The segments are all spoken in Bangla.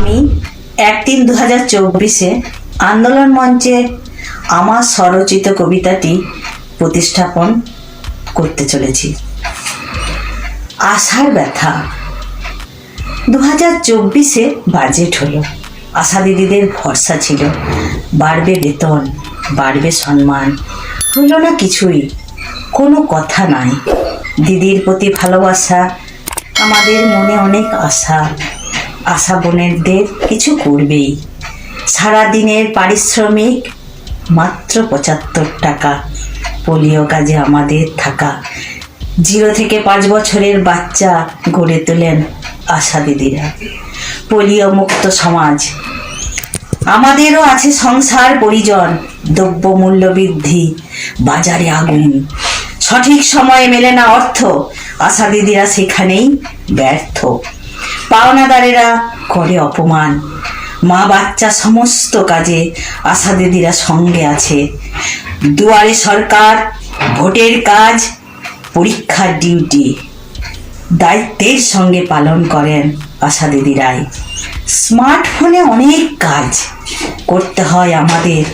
আমি এক তিন দু হাজার চব্বিশে আন্দোলন মঞ্চে আমার স্বরচিত কবিতাটি প্রতিস্থাপন করতে চলেছি। আশার ব্যথা। দু হাজার চব্বিশে বাজেট হলো। আশা দিদিদের ভরসা ছিল। বাড়বে বেতন, বাড়বে সম্মান। হলো না কিছুই। কোনো কথা নাই। দিদির প্রতি ভালোবাসা, আমাদের মনে অনেক আশা। আশা বোনেরদের কিছু করবেই। সারাদিনের পারিশ্রমিক মাত্র পঁচাত্তর টাকা। পোলিও কাজে আমাদের থাকা। জিরো থেকে পাঁচ বছরের বাচ্চা গড়ে তোলেন আশা দিদিরা। পোলিও মুক্ত সমাজ। আমাদেরও আছে সংসার, পরিজন, দ্রব্য মূল্য বৃদ্ধি, বাজারে আগুন। সঠিক সময়ে মেলে না অর্থ। আশা দিদিরা সেখানেই ব্যর্থ। পাওনাদারেরা করে অপমান। মা বাচ্চা সমস্ত কাজে আশা দিদিরা সঙ্গে আছে। দুয়ারে সরকার, ভোটের কাজ, পরীক্ষার ডিউটি। দায়িত্বের সঙ্গে পালন করেন আশা দিদিরাই। স্মার্টফোনে অনেক কাজ করতে হয় আমাদের।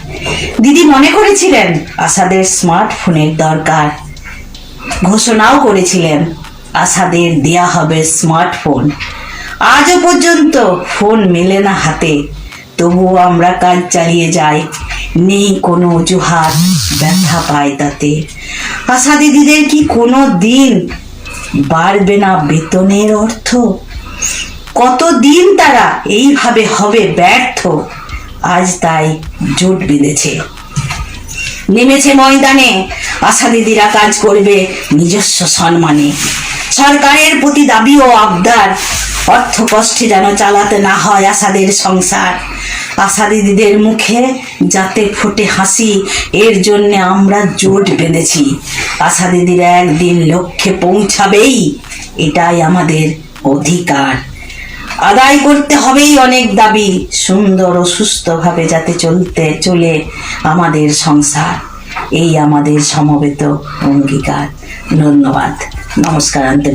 দিদি মনে করেছিলেন আশাদের স্মার্টফোনের দরকার। ঘোষণাও করেছিলেন আশাদের দেয়া হবে স্মার্টফোন। আজও পর্যন্ত ফোন মেলে না হাতে। তবুও আমরা কাজ চালিয়ে যাই। নেই কোনো অজুহাত, ব্যথা পায় তাতে। আশা দিদিদের কি কোনো দিন বাড়বে না বেতনের অর্থ? কতদিন তারা এইভাবে হবে ব্যর্থ? আজ তাই জোট বেঁধেছে। নেমেছে ময়দানে। আশা দিদিরা কাজ করবে নিজস্ব সম্মানে। সরকারের প্রতি দাবি ও আবদার অর্থ কষ্টে যেন চালাতে না হয় আশাদের সংসার। আশা দিদিদের মুখে যাতে ফোটে হাসি, এর জন্য আমরা জোট বেঁধেছি। আশা দিদিরা একদিন লক্ষ্যে পৌঁছাবেই, এটাই আমাদের অধিকার। আদায় করতে হবেই অনেক দাবি, সুন্দর ও সুস্থভাবে যাতে চলতে, চলে আমাদের সংসার। এই আমাদের সমবেত অঙ্গীকার। ধন্যবাদ। নমস্কার আনতে